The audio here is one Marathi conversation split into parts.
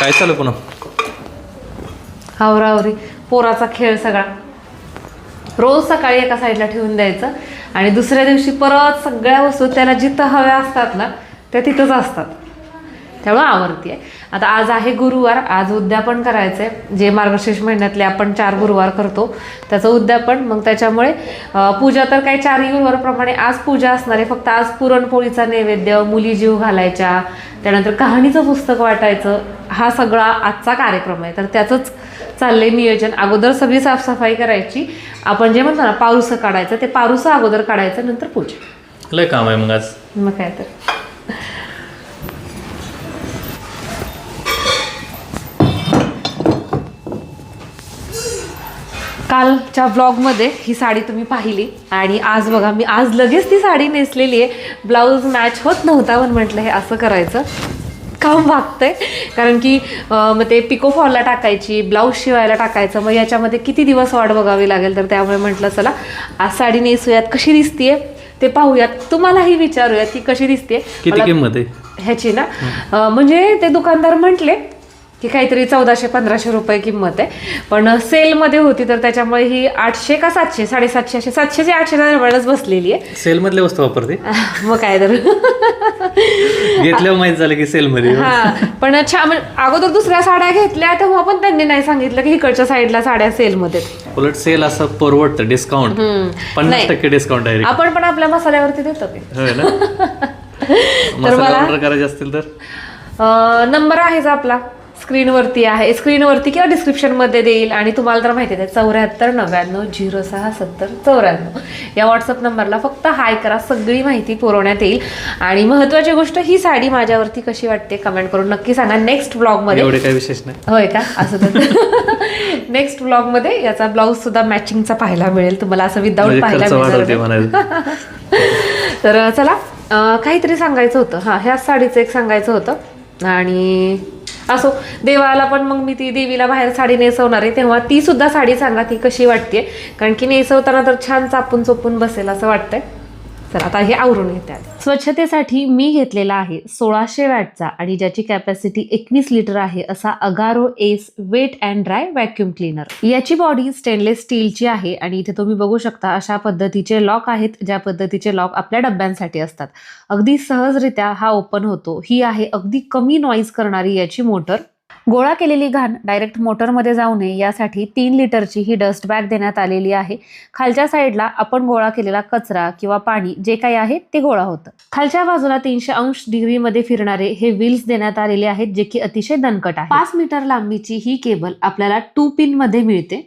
काय चालू पुन्हा? आवरावरी पोराचा खेळ सगळा. रोज सकाळी एका साईडला ठेवून द्यायचं आणि दुसऱ्या दिवशी परत सगळ्या वस्तू त्याला जिथं हव्या असतात ना त्या तिथंच असतात. त्यामुळं आवडती आहे. आता आज आहे गुरुवार आज उद्यापन करायचं आहे जे मार्गशीर्ष महिन्यातले आपण चार गुरुवार करतो त्याचं उद्यापन. मग त्याच्यामुळे पूजा तर काही चारही गुरुवारप्रमाणे आज पूजा असणार आहे. फक्त आज पुरणपोळीचा नैवेद्य मुली जीव घालायच्या त्यानंतर कहाणीचं पुस्तक वाटायचं हा सगळा आजचा कार्यक्रम आहे. तर त्याचंच चाललंय नियोजन. अगोदर सगळी साफसफाई करायची. आपण जे म्हणतो ना पारुसं काढायचं ते पारुसं अगोदर काढायचं नंतर पूजा. लय काम आहे मग आज. मग काय तर. कालच्या ब्लॉगमध्ये ही साडी तुम्ही पाहिली. आणि आज बघा मी आज लगेच ती साडी नेसलेली आहे. ब्लाऊज मॅच होत नव्हता पण म्हटलं हे असं करायचं. काम वागतंय. कारण की मग ते पिको फॉलला टाकायची ब्लाऊज शिवायला टाकायचं मग याच्यामध्ये किती दिवस वाट बघावी लागेल? तर त्यामुळे म्हटलं चला आज साडी नेसूयात. कशी दिसतीये? ते पाहूयात. तुम्हालाही विचारूयात की कशी दिसते किती किंमत आहे? ह्याची ना. म्हणजे ते दुकानदार म्हटले की काहीतरी चौदाशे पंधराशे रुपये किंमत आहे. पण सेलमध्ये होती तर त्याच्यामुळे ही आठशे का सातशे साडेसातशे असे सातशे ते आठशे दरम्यानच बसलेली आहे. सेल मधले वस्तू वापरते? मग काय तर. घेतल्यावर माहीत झालं की सेल मध्ये हा पण छान म्हणजे अगोदर दुसऱ्या साड्या घेतल्या तेव्हा पण त्यांनी नाही सांगितलं की इकडच्या साईडला साड्या सेलमध्ये उलट सेल असं परवडतं डिस्काउंट पन्नास. टक्के डिस्काउंट आहे आपण पण आपल्या मसाल्यावरती देतो ते. मसाला मला- करायचे असतील तर? नंबर आहेच आपला. स्क्रीनवरती आहे. स्क्रीनवरती किंवा डिस्क्रिप्शनमध्ये देईल. आणि तुम्हाला तर माहिती आहे चौऱ्याहत्तर नव्याण्णव झिरो सहा सत्तर चौऱ्याण्णव. या व्हॉट्सअप नंबरला फक्त हाय करा. सगळी माहिती पुरवण्यात येईल. आणि महत्त्वाची गोष्ट ही साडी माझ्यावरती कशी वाटते कमेंट करून नक्की सांगा. नेक्स्ट ब्लॉगमध्ये एवढे काही विशेष नाही. होय का? असं तर नेक्स्ट ब्लॉगमध्ये याचा ब्लाऊज सुद्धा मॅचिंगचा पाहायला मिळेल. तुम्हाला असं विदाऊट म्हणजे पाहायला. म्हणायचं. तर चला काहीतरी सांगायचं होतं. हां ह्याच साडीचं एक सांगायचं होतं. आणि असो देवाला पण मग मी ती देवीला बाहेर साडी नेसवणार आहे तेव्हा ती सुद्धा साडी सांगा ती कशी वाटते कारण की नेसवताना तर छान चापून चोपून बसेल असं वाटतंय. चला आता हे आवरून येते स्वच्छतेसाठी मी घेतलेला आहे सोळाशे वॅटचा आणि ज्याची कॅपॅसिटी एकवीस लिटर आहे असा Agaro ace wet and dry vacuum cleaner याची बॉडी स्टेनलेस स्टीलची आहे आणि इथे तुम्ही बघू शकता अशा पद्धतीचे लॉक आहेत ज्या पद्धतीचे लॉक आपल्या डब्यांसाठी असतात. अगदी सहजरित्या हा ओपन होतो. ही आहे अगदी कमी नॉईज करणारी याची मोटर गोळा केलेली घाण डायरेक्ट मोटरमध्ये जाऊ नये यासाठी तीन लिटरची ही डस्ट बॅग देण्यात आलेली आहे. खालच्या साईडला आपण गोळा केलेला कचरा किंवा पाणी जे काही आहे ते गोळा होतं. खालच्या बाजूला तीनशे अंश डिग्रीमध्ये फिरणारे हे व्हील्स देण्यात आलेले आहेत जे की अतिशय दणकट आहे पाच मीटर लांबीची ही केबल आपल्याला टू पिनमध्ये मिळते.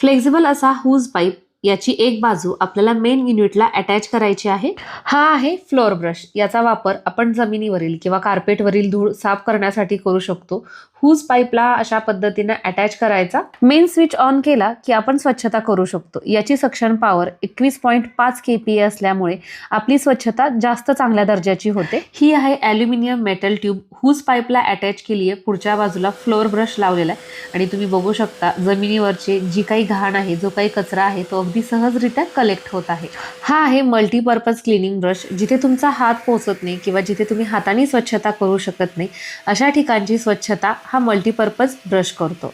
फ्लेक्झिबल असा हुज पाईप याची एक बाजू आपल्याला मेन युनिटला अटॅच करायची आहे. हा आहे फ्लोअर ब्रश याचा वापर आपण जमिनीवरील किंवा कार्पेटवरील धूळ साफ करण्यासाठी करू शकतो. हुज पाईपला अशा पद्धतीने अटॅच करायचा. मेन स्विच ऑन केला की आपण स्वच्छता करू शकतो. याची सक्शन पॉवर एकवीस पॉईंट पाच के पी असल्यामुळे आपली स्वच्छता जास्त चांगल्या दर्जाची होते. ही आहे ॲल्युमिनियम मेटल ट्यूब हुज पाईपला अटॅच केली आहे पुढच्या बाजूला फ्लोअर ब्रश लावलेला आहे. आणि तुम्ही बघू शकता जमिनीवरचे जी काही घाण आहे जो काही कचरा आहे तो अगदी सहजरित्या कलेक्ट होत आहे. हा आहे मल्टीपर्पज क्लिनिंग ब्रश जिथे तुमचा हात पोहोचत नाही किंवा जिथे तुम्ही हाताने स्वच्छता करू शकत नाही अशा ठिकाणची स्वच्छता हा मल्टीपर्पज ब्रश करतो.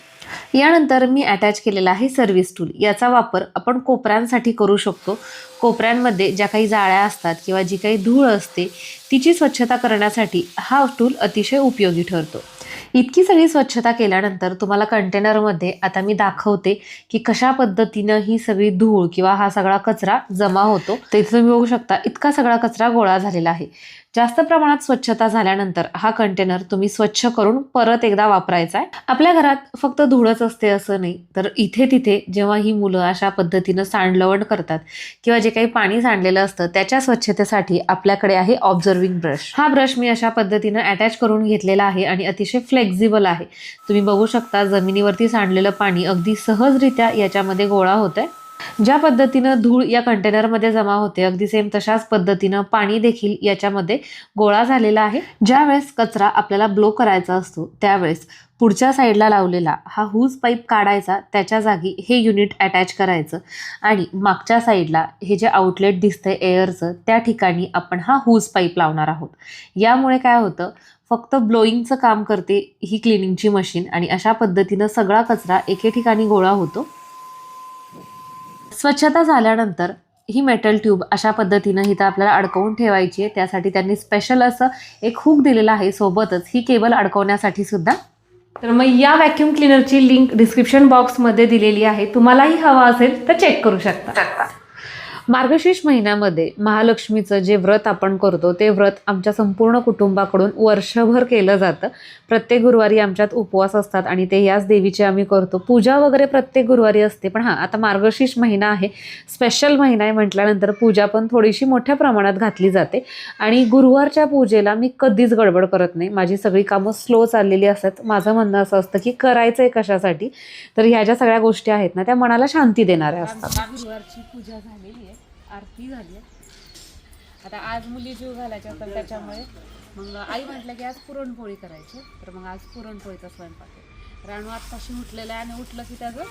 यानंतर मी अटॅच केलेला आहे सर्व्हिस टूल याचा वापर आपण कोपऱ्यांसाठी करू शकतो. कोपऱ्यांमध्ये ज्या काही जाळ्या असतात किंवा जी काही धूळ असते तिची स्वच्छता करण्यासाठी हा टूल अतिशय उपयोगी ठरतो. इतकी सगळी स्वच्छता केल्यानंतर तुम्हाला कंटेनरमध्ये आता मी दाखवते की कशा पद्धतीनं ही सगळी धूळ किंवा हा सगळा कचरा जमा होतो. तर इथे तुम्ही बघू शकता. इतका सगळा कचरा गोळा झालेला आहे. जास्त प्रमाणात स्वच्छता झाल्यानंतर हा कंटेनर तुम्ही स्वच्छ करून परत एकदा वापरायचा आहे. आपल्या घरात फक्त धूळच असते असं नाही तर इथे तिथे जेव्हा ही मुलं अशा पद्धतीनं सांडलवण करतात किंवा जे काही पाणी सांडलेलं असतं त्याच्या स्वच्छतेसाठी आपल्याकडे आहे ऑब्झर्विंग ब्रश हा ब्रश मी अशा पद्धतीनं अटॅच करून घेतलेला आहे आणि अतिशय फ्लेक्झिबल आहे. तुम्ही बघू शकता जमिनीवरती सांडलेलं पाणी अगदी सहजरित्या याच्यामध्ये गोळा होत आहे ज्या पद्धतीनं धूळ या कंटेनरमध्ये जमा होते अगदी सेम तशाच पद्धतीनं पाणी देखील याच्यामध्ये गोळा झालेला आहे. ज्यावेळेस कचरा आपल्याला ब्लो करायचा असतो त्यावेळेस पुढच्या साईडला लावलेला हा हूज पाईप काढायचा त्याच्या जागी हे युनिट अटॅच करायचं आणि मागच्या साईडला हे जे आउटलेट दिसतंय एअरचं त्या ठिकाणी आपण हा हूज पाईप लावणार आहोत. यामुळे काय होतं फक्त ब्लोईंगचं काम करते ही क्लिनिंगची मशीन आणि अशा पद्धतीनं सगळा कचरा एके ठिकाणी गोळा होतो. स्वच्छता झाल्यानंतर ही मेटल ट्यूब अशा पद्धतीनं इथं आपल्याला अडकवून ठेवायची आहे. त्यासाठी त्यांनी स्पेशल असं एक हुक दिलेलं आहे सोबतच. ही केबल अडकवण्यासाठी सुद्धा. तर मग या व्हॅक्यूम क्लिनरची लिंक डिस्क्रिप्शन बॉक्समध्ये दिलेली आहे. तुम्हालाही हवा असेल तर चेक करू शकता. मार्गशीर्ष महिन्यामध्ये महालक्ष्मीचं जे व्रत आपण करतो ते व्रत आमच्या संपूर्ण कुटुंबाकडून वर्षभर केलं जातं. प्रत्येक गुरुवारी आमच्यात उपवास असतात आणि ते याच देवीचे आम्ही करतो. पूजा वगैरे प्रत्येक गुरुवारी असते पण हां आता मार्गशीर्ष महिना आहे. स्पेशल महिना आहे म्हटल्यानंतर पूजा पण थोडीशी मोठ्या प्रमाणात घातली जाते. आणि गुरुवारच्या पूजेला मी कधीच गडबड करत नाही. माझी सगळी कामं स्लो चाललेली असतात. माझं म्हणणं असं असतं की करायचं आहे कशासाठी? तर ह्या ज्या सगळ्या गोष्टी आहेत ना त्या मनाला शांती देणाऱ्या असतात. गुरुवारची पूजा झालेली आहे. आरती झाली आहे. आता आज मुली जीव घालायच्या असतात त्याच्यामुळे मग आई म्हटलं की आज पुरणपोळी करायची. तर मग आज पुरणपोळीचा स्वयंपाक आहे. राणू आत्ताशी उठलेला आहे आणि उठलं की त्याचं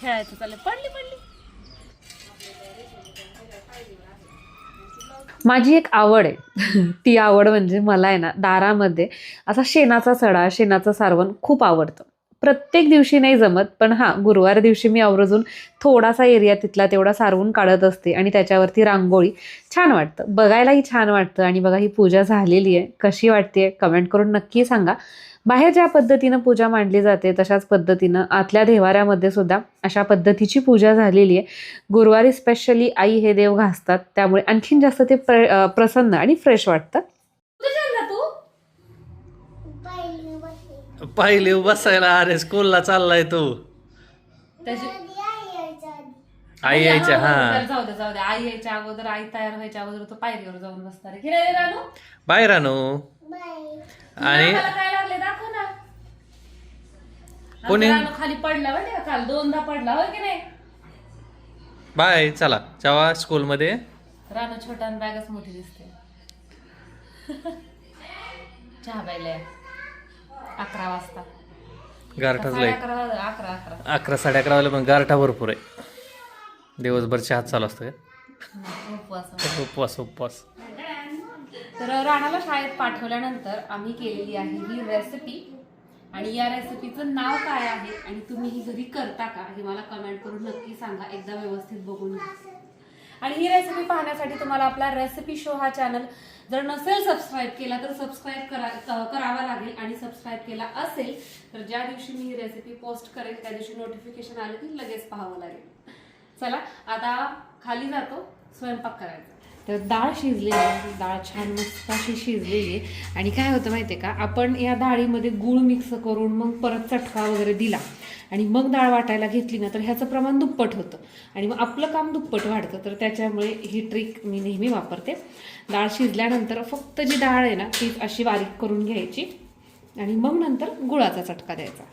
खेळायचं चाललं पडली पडली. माझी एक आवड आहे. ती आवड म्हणजे मला आहे ना दारामध्ये असा शेणाचा सडा शेणाचं सारवण खूप आवडतं. प्रत्येक दिवशी नाही जमत पण हां गुरुवार दिवशी मी आवर्जून थोडासा एरिया तिथला तेवढा सारवून काढत असते आणि त्याच्यावरती रांगोळी. छान वाटतं. बघायलाही छान वाटतं आणि बघा ही पूजा झालेली आहे. कशी वाटते कमेंट करून नक्की सांगा. बाहेर ज्या पद्धतीनं पूजा मांडली जाते तशाच पद्धतीनं आतल्या देवाऱ्यामध्ये सुद्धा अशा पद्धतीची पूजा झालेली आहे. गुरुवारी स्पेशली आई हे देव घासतात त्यामुळे आणखीन जास्त ते प्र प्रसन्न आणि फ्रेश वाटतं. पहिले बसायला अरे स्कूलला चाललाय तो. आई यायच्या हा. जाऊ दे जाऊ दे. आई यायच्या अगोदर आई तयार व्हायच्या अगोदर तो पायरीवर जाऊन बसणार आहे. की रे रानू? बाहेर आणू आणि मला काय लागले दाखव ना. कोणी- रानू खाली पडला बरं का? काल दोनदा पडला होय की नाही? बाय चला. जेव्हा स्कूलमध्ये रानू छोटा आणि बॅगच मोठी दिसते. चहा प्यायला अकरा वाजता. गारठाच साडे लय. अकरा अकरा अकरा. अकरा साडे अकरा वाजले पण गारठा भरपूर आहे. दिवसभर चहात चालू असतं का? उपवास उपवास उपवास. तर राणाला शाळेत पाठवल्यानंतर आम्ही केलेली आहे ही रेसिपी आणि या रेसिपीचं नाव काय आहे आणि तुम्ही ही घरी करता का हे मला कमेंट करून नक्की सांगा. एकदा व्यवस्थित बघून घ्या. आणि ही रेसिपी पाहण्यासाठी तुम्हाला आपला रेसिपी शो हा चॅनल जर नसेल सबस्क्राईब केला तर सबस्क्राईब करा करावा लागेल आणि सबस्क्राईब केला असेल तर ज्या दिवशी मी ही रेसिपी पोस्ट करेल त्या दिवशी नोटिफिकेशन आलं की लगेच पाहावं लागेल. चला आता खाली जातो स्वयंपाक करायचा. तर डाळ शिजलेली आहे डाळ छान मस्त अशी शिजलेली. आहे आणि काय होतं माहिती आहे का? आपण या डाळीमध्ये गूळ मिक्स करून मग परत चटका वगैरे दिला. आणि मग डाळ वाटायला घेतली ना तर ह्याचं प्रमाण दुप्पट होतं. आणि मग आपलं काम दुप्पट वाढतं. तर त्याच्यामुळे ही ट्रिक मी नेहमी वापरते. डाळ शिजल्यानंतर फक्त जी डाळ आहे ना ती अशी बारीक करून घ्यायची. आणि मग नंतर गुळाचा चटका द्यायचा.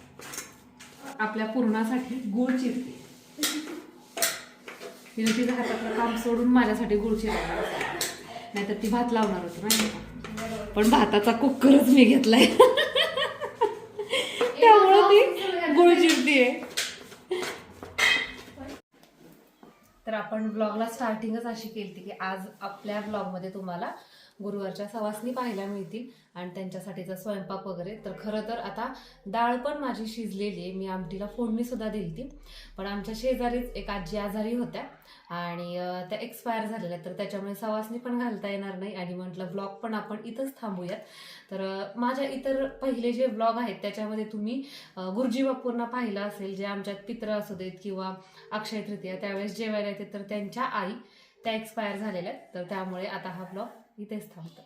आपल्या पूर्णासाठी गुळ चिरते. तिने तिचं हातातलं काम सोडून माझ्यासाठी गुळ चिरायला नाहीतर ती भात लावणार होती का? पण भाताचा कुकरच मी घेतलाय. त्यामुळे ती गुळ चिरतीये तर आपण ब्लॉगला स्टार्टिंगच अशी केली की आज आपल्या ब्लॉगमध्ये तुम्हाला गुरुवारच्या सवासनी पाहायला मिळतील आणि त्यांच्यासाठीचा स्वयंपाक वगैरे. तर खरं तर आता डाळ पण माझी शिजलेली आहे. मी आमटीला फोडणी सुद्धा दिली ती पण आमच्या शेजारीच एक आजी आजारी होत्या. आणि त्या एक्सपायर झालेल्या तर त्याच्यामुळे सवासनी पण घालता येणार नाही आणि म्हटलं ब्लॉग पण आपण इथंच थांबूयात. तर माझ्या इतर पहिले जे ब्लॉग आहेत त्याच्यामध्ये तुम्ही गुरुजी बापूंना पाहिलं असेल जे आमच्यात पित्र असू देत किंवा अक्षय तृतीया त्यावेळेस जेवायला येते तर त्यांच्या आई त्या एक्सपायर झालेल्या आहेत. तर त्यामुळे आता हा ब्लॉग इथेच थांबतो.